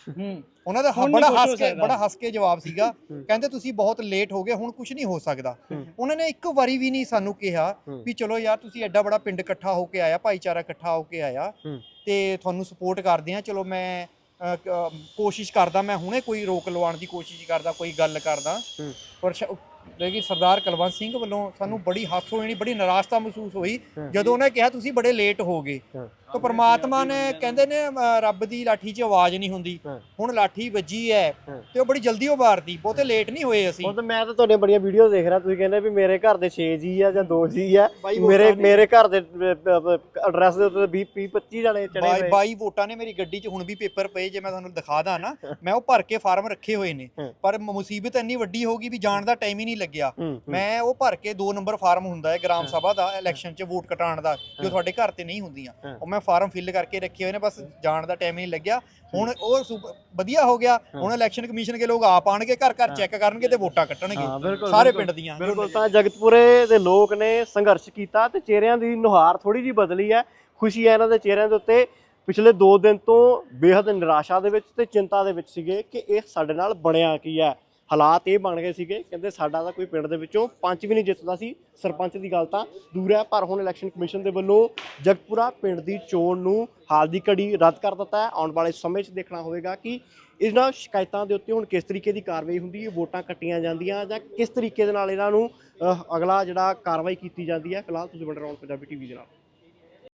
ਹੂੰ ਉਹਨਾਂ ਦਾ ਹੁਣ ਬੜਾ ਕੁਛ ਹੋ ਹੱਸ ਕੇ ਸਕਦਾ। ਬੜਾ ਹੱਸ ਕੇ ਜਵਾਬ ਸੀਗਾ। ਕਹਿੰਦੇ ਤੁਸੀਂ ਬਹੁਤ ਲੇਟ ਹੋ ਗਏ ਹੁਣ ਕੁਝ ਨਹੀਂ ਹੋ ਸਕਦਾ। ਉਹਨਾਂ ਨੇ ਇੱਕ ਵਾਰੀ ਵੀ ਨਹੀਂ ਸਾਨੂੰ ਕਿਹਾ ਹੂੰ। ਵੀ ਚਲੋ ਯਾਰ ਤੁਸੀਂ ਐਡਾ ਬੜਾ ਪਿੰਡ ਇਕੱਠਾ ਹੋ ਕੇ ਆਇਆ ਭਾਈਚਾਰਾ ਇਕੱਠਾ ਹੋ ਕੇ ਆਇਆ ਹੂੰ। ਤੇ ਤੁਹਾਨੂੰ ਸਪੋਰਟ ਕਰਦੇ ਆ ਚਲੋ ਮੈਂ ਅ, ਕ- ਅ, ਕੋਸ਼ਿਸ਼ ਕਰਦਾ ਮੈਂ ਹੁਣੇ ਕੋਈ ਰੋਕ ਲਵਾਉਣ ਦੀ ਕੋਸ਼ਿਸ਼ ਕਰਦਾ ਕੋਈ ਗੱਲ ਕਰਦਾ ਹੂੰ। ਪਰ ਸ਼- ਲੇਕਿਨ ਸਰਦਾਰ ਕੁਲਵੰਤ ਸਿੰਘ ਵੱਲੋਂ ਸਾਨੂੰ ਬੜੀ ਹਾਸੋ ਹੋਣੀ ਬੜੀ ਨਿਰਾਸ਼ਤਾ ਮਹਿਸੂਸ ਹੋਈ। ਜਦੋਂ ਉਹਨੇ ਕਿਹਾ ਤੁਸੀਂ ਬੜੇ ਲੇਟ ਹੋ ਗਏ ਹਾਂ। ਤਾਂ ਪ੍ਰਮਾਤਮਾ ਨੇ ਕਹਿੰਦੇ ਨੇ ਅ, ਰੱਬ ਦੀ ਲਾਠੀ 'ਚ ਆਵਾਜ਼ ਨਹੀਂ ਹੁੰਦੀ ਹਾਂ। ਹੁਣ ਲਾਠੀ ਵੱਜੀ ਹੈ ਹਾਂ। ਤੇ ਉਹ ਬੜੀ ਜਲਦੀ ਉਹ ਮਾਰਦੀ ਬਹੁਤੇ ਲੇਟ ਨਹੀਂ ਹੋਏ ਅਸੀਂ ਹੁਣ ਤਾਂ ਮੈਂ ਤਾਂ ਤੁਹਾਡੀਆਂ ਬੜੀਆਂ ਵੀਡੀਓ ਦੇਖ ਰਿਹਾ ਤੁਸੀਂ ਕਹਿੰਦੇ ਵੀ ਮੇਰੇ ਘਰ ਦੇ 6 ਜੀ ਆ ਜਾਂ 2 ਜੀ ਆ ਬਾਈ ਮੇਰੇ ਨੇ- ਮੇਰੇ ਘਰ ਦੇ ਐਡਰੈਸ ਦੇ ਉੱਤੇ 20 20 25 ਜਣੇ ਚੜੇ ਬਾਈ ਹੋਏ ਬਾਈ ਵੋਟਾਂ ਨੇ ਮੇਰੀ ਗੱਡੀ 'ਚ ਹੁਣ ਵੀ ਪੇਪਰ ਪਏ ਜੇ ਮੈਂ ਤੁਹਾਨੂੰ ਦਿਖਾ ਦਾਂ ਨਾ ਮੈਂ ਉਹ ਭਰ ਕੇ ਫਾਰਮ ਰੱਖੇ ਹੋਏ ਨੇ ਹਾਂ। ਪਰ ਮ- ਮੁਸੀਬਤ ਇੰਨੀ ਵੱਡੀ ਹੋ ਗਈ ਵੀ ਜਾਣ ਦਾ ਟਾਈਮ ਹੀ ਨਹੀਂ ਲੱਗਿਆ ਹੂੰ, ਹੂੰ। ਮੈਂ ਉਹ ਭਰ ਕੇ 2 ਨੰਬਰ ਫਾਰਮ ਹੁੰਦਾ ਹੈ ਗ੍ਰਾਮ ਹਾਂ। ਸਭਾ ਦਾ ਇਲੈਕਸ਼ਨ 'ਚ ਵੋਟ ਕਟਾਉਣ ਦਾ ਜੋ ਹਾਂ। ਤੁਹਾਡੇ ਘਰ ਤੇ ਨਹੀਂ ਹੁੰਦੀਆਂ ਹਾਂ। ਉਹ ਮੈਂ ਫਾਰਮ ਫਿਲ ਕਰਕੇ ਰੱਖੇ ਹੋਏ ਨੇ ਬਸ ਜਾਣ ਦਾ ਟਾਈਮ ਹੀ ਨਹੀਂ ਲੱਗਿਆ। ਹੁਣ ਉਹ ਸੁ- ਵਧੀਆ ਹੋ ਗਿਆ। ਹੁਣ ਇਲੈਕਸ਼ਨ ਕਮਿਸ਼ਨ ਕੇ ਲੋਕ ਆਪ ਆਣਗੇ ਘਰ ਘਰ। ਚੈੱਕ ਕਰਨਗੇ ਤੇ ਵੋਟਾਂ ਕੱਟਣਗੇ। ਬਿਲਕੁਲ ਸਾਰੇ ਬਿਲਕੁਲ। ਪਿੰਡ ਦੀਆਂ। ਬਿਲਕੁਲ ਤਾਂ ਜਗਤਪੁਰੇ ਦੇ ਲੋਕ ਨੇ ਸੰਘਰਸ਼ ਕੀਤਾ ਤੇ ਚਿਹਰਿਆਂ ਦੀ ਨੁਹਾਰ ਥੋੜੀ ਜੀ ਬਦਲੀ ਹੈ। ਖੁਸ਼ੀ ਹੈ ਇਹਨਾਂ ਦੇ ਚਿਹਰਿਆਂ ਦੇ ਉੱਤੇ। ਪਿਛਲੇ 2 ਦਿਨ ਤੋਂ ਬੇਹੱਦ ਨਿਰਾਸ਼ਾ ਦੇ ਵਿੱਚ ਤੇ ਚਿੰਤਾ ਦੇ ਵਿੱਚ ਸੀਗੇ ਕਿ ਇਹ ਸਾਡੇ ਨਾਲ ਬਣਿਆ ਕੀ ਹੈ। ਹਾਲਾਤ ਇਹ ਬਣ ਗਏ ਸੀਗੇ, ਕਹਿੰਦੇ ਸਾਡਾ ਤਾਂ ਕੋਈ ਪਿੰਡ ਦੇ ਵਿੱਚੋਂ ਪੰਚ ਵੀ ਨਹੀਂ ਜਿੱਤਦਾ ਸੀ। ਸਰਪੰਚ ਦੀ ਗੱਲ ਤਾਂ ਦੂਰ ਹੈ, ਪਰ ਹੁਣ ਇਲੈਕਸ਼ਨ ਕਮਿਸ਼ਨ ਦੇ ਵੱਲੋਂ ਜਗਪੁਰਾ ਪਿੰਡ ਦੀ ਚੋਣ ਨੂੰ ਹਾਲ ਦੀ ਘੜੀ ਰੱਦ ਕਰ ਦਿੱਤਾ ਹੈ। ਆਉਣ ਵਾਲੇ ਸਮੇਂ 'ਚ ਦੇਖਣਾ ਹੋਵੇਗਾ ਕਿ ਇਹਨਾਂ ਸ਼ਿਕਾਇਤਾਂ ਦੇ ਉੱਤੇ ਹੁਣ ਕਿਸ ਤਰੀਕੇ ਦੀ ਕਾਰਵਾਈ ਹੁੰਦੀ ਹੈ, ਵੋਟਾਂ ਕੱਟੀਆਂ ਜਾਂਦੀਆਂ ਜਾਂ ਕਿਸ ਤਰੀਕੇ ਦੇ ਨਾਲ ਇਹਨਾਂ ਨੂੰ ਅਗਲਾ ਜਿਹੜਾ ਕਾਰਵਾਈ ਕੀਤੀ ਜਾਂਦੀ ਹੈ, ਫਿਲਹਾਲ ਤੁਸੀਂ ਬਣੇ ਰਹੋ ਪੰਜਾਬੀ ਟੀਵੀ ਦੇ ਨਾਲ।